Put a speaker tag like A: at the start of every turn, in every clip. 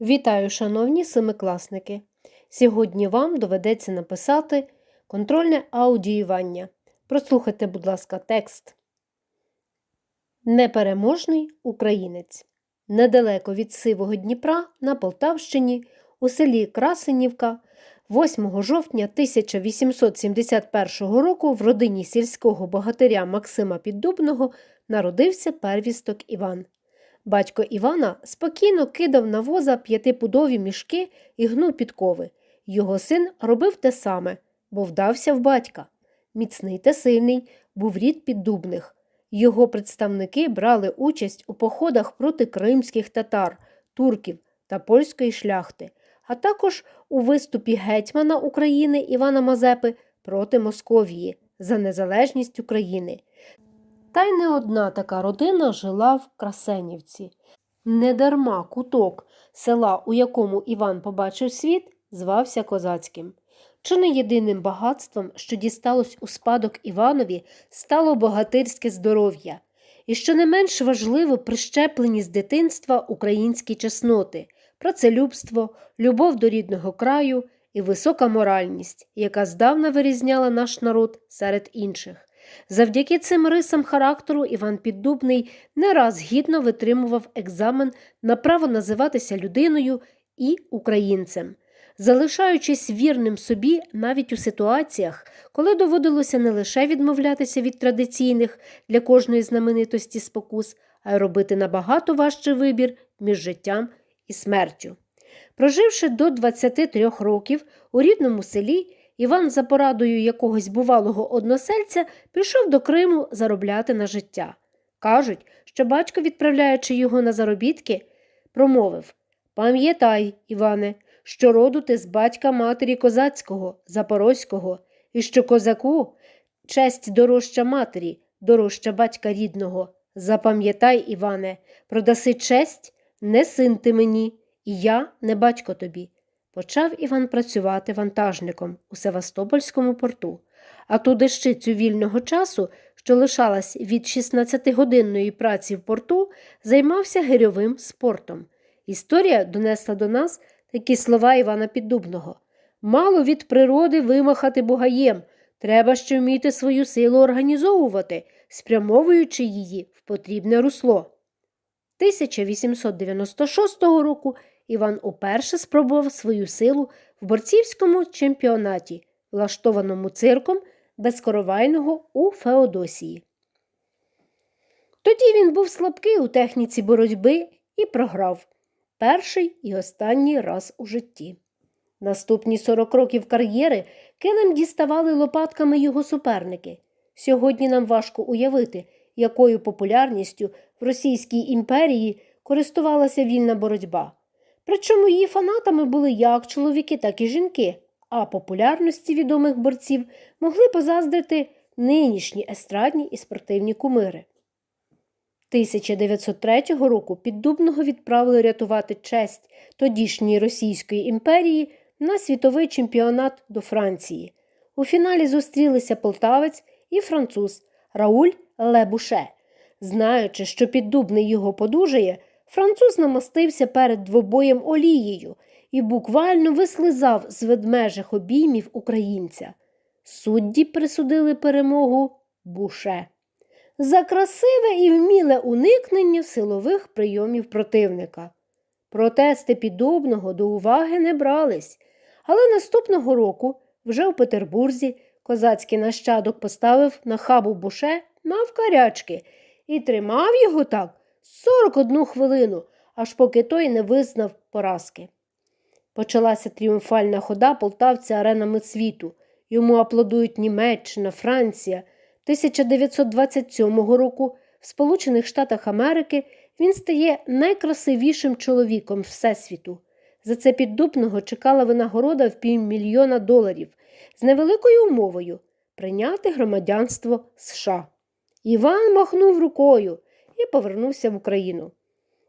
A: Вітаю, шановні семикласники! Сьогодні вам доведеться написати контрольне аудіювання. Прослухайте, будь ласка, текст. Непереможний українець. Недалеко від Сивого Дніпра на Полтавщині у селі Красенівка 8 жовтня 1871 року в родині сільського богатиря Максима Піддубного народився первісток Іван. Батько Івана спокійно кидав на воза п'ятипудові мішки і гнув підкови. Його син робив те саме, бо вдався в батька. Міцний та сильний був рід піддубних. Його представники брали участь у походах проти кримських татар, турків та польської шляхти, а також у виступі гетьмана України Івана Мазепи проти Московії за незалежність України. Та й не одна така родина жила в Красенівці. Недарма куток села, у якому Іван побачив світ, звався козацьким. Чи не єдиним багатством, що дісталось у спадок Іванові, стало богатирське здоров'я, і що не менш важливо прищеплені з дитинства українські чесноти, працелюбство, любов до рідного краю і висока моральність, яка здавна вирізняла наш народ серед інших. Завдяки цим рисам характеру Іван Піддубний не раз гідно витримував екзамен на право називатися людиною і українцем, залишаючись вірним собі навіть у ситуаціях, коли доводилося не лише відмовлятися від традиційних для кожної знаменитості спокус, а й робити набагато важчий вибір між життям і смертю. Проживши до 23 років у рідному селі, Іван, за порадою якогось бувалого односельця, пішов до Криму заробляти на життя. Кажуть, що батько, відправляючи його на заробітки, промовив Пам'ятай, Іване, що роду ти з батька матері козацького, запорозького, і що козаку честь дорожча матері, дорожча батька рідного. Запам'ятай, Іване, продаси честь, не син ти мені, і я не батько тобі. Почав Іван працювати вантажником у Севастопольському порту, а ту дещицю вільного часу, що лишалась від 16-годинної праці в порту, займався гирьовим спортом. Історія донесла до нас такі слова Івана Піддубного Мало від природи вимахати бугаєм, треба ще вміти свою силу організовувати, спрямовуючи її в потрібне русло. 1896 року Іван уперше спробував свою силу в борцівському чемпіонаті, влаштованому цирком безкоровайного у Феодосії. Тоді він був слабкий у техніці боротьби і програв перший і останній раз у житті. Наступні 40 років кар'єри килим діставали лопатками його суперники. Сьогодні нам важко уявити, якою популярністю в Російській імперії користувалася вільна боротьба. Причому її фанатами були як чоловіки, так і жінки, а популярності відомих борців могли позаздрити нинішні естрадні і спортивні кумири. 1903 року Піддубного відправили рятувати честь тодішньої Російської імперії на світовий чемпіонат до Франції. У фіналі зустрілися полтавець і француз Рауль Лебуше. Знаючи, що піддубний його подужає, француз намастився перед двобоєм олією і буквально вислизав з ведмежих обіймів українця. Судді присудили перемогу буше. За красиве і вміле уникнення силових прийомів противника. Протести піддубного до уваги не брались, але наступного року, вже у Петербурзі, козацький нащадок поставив на хабу буше навкарячки і тримав його так 41 хвилину, аж поки той не визнав поразки. Почалася тріумфальна хода полтавця аренами світу. Йому аплодують Німеччина, Франція. 1927 року в Сполучених Штатах Америки він стає найкрасивішим чоловіком Всесвіту. За це піддубного чекала винагорода в півмільйона доларів з невеликою умовою прийняти громадянство США. Іван махнув рукою і повернувся в Україну.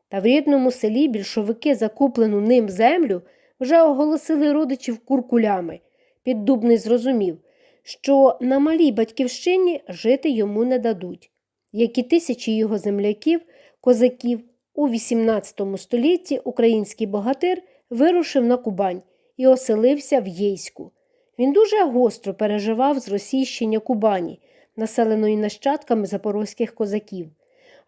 A: Та в рідному селі більшовики закуплену ним землю вже оголосили родичів куркулями. Піддубний зрозумів, що на малій батьківщині жити йому не дадуть, як і тисячі його земляків, козаків У XVIII столітті український богатир вирушив на Кубань і оселився в Єйську. Він дуже гостро переживав зросійщення Кубані, населеної нащадками запорозьких козаків.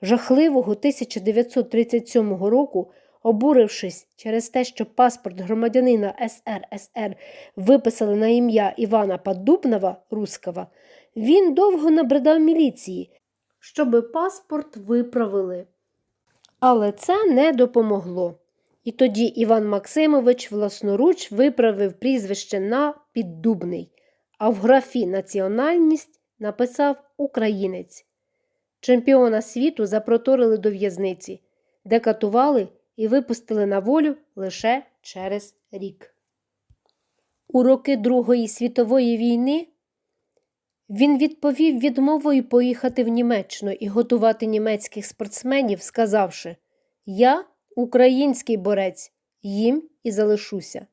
A: Жахливого 1937 року, обурившись через те, що паспорт громадянина СРСР виписали на ім'я Івана Поддубнова Рускава, він довго набридав міліції, щоби паспорт виправили. Але це не допомогло. І тоді Іван Максимович власноруч виправив прізвище на Піддубний, а в графі Національність написав Українець. Чемпіона світу запроторили до в'язниці, де катували і випустили на волю лише через рік. У роки Другої світової війни він відповів відмовою поїхати в Німеччину і готувати німецьких спортсменів, сказавши Я український борець, їм і залишуся.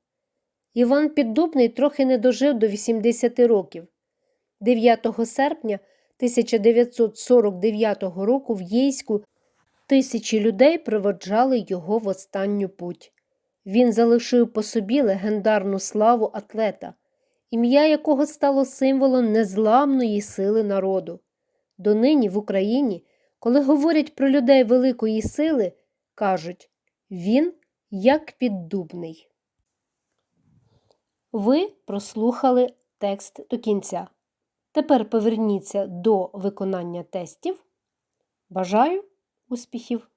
A: Іван Піддубний трохи не дожив до 80 років. 9 серпня 1949 року в Єйську тисячі людей проводжали його в останню путь. Він залишив по собі легендарну славу атлета, ім'я якого стало символом незламної сили народу. Донині в Україні, коли говорять про людей великої сили, кажуть він як піддубний. Ви прослухали текст до кінця. Тепер поверніться до виконання тестів. Бажаю успіхів!